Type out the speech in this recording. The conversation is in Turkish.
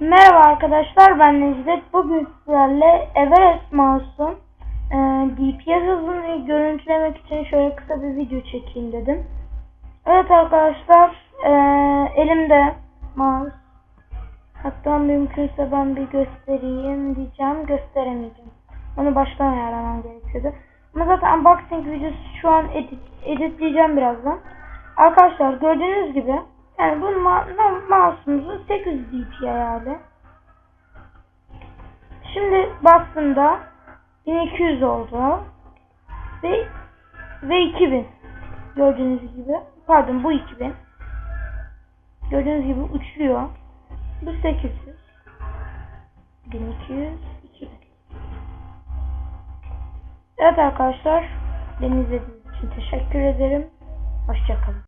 Merhaba arkadaşlar ben Necdet. Bugün sizlerle Everest Mouse'un e, DPI hızını görüntülemek için şöyle kısa bir video çekeyim dedim. Evet arkadaşlar e, elimde mouse. Hatta mümkünse ben bir göstereyim diyeceğim. Gösteremeyeceğim. Onu baştan ayarlamam gerekiyordu. Ama zaten unboxing videosu şu an edit, editleyeceğim birazdan. Arkadaşlar gördüğünüz gibi yani bu ma mouse'umuzun 800 dpi ayarı. Şimdi bastığımda 1200 oldu. Ve ve 2000. Gördüğünüz gibi. Pardon bu 2000. Gördüğünüz gibi uçuyor. Bu 800. 1200 2000. Evet arkadaşlar. Beni izlediğiniz için teşekkür ederim. Hoşçakalın.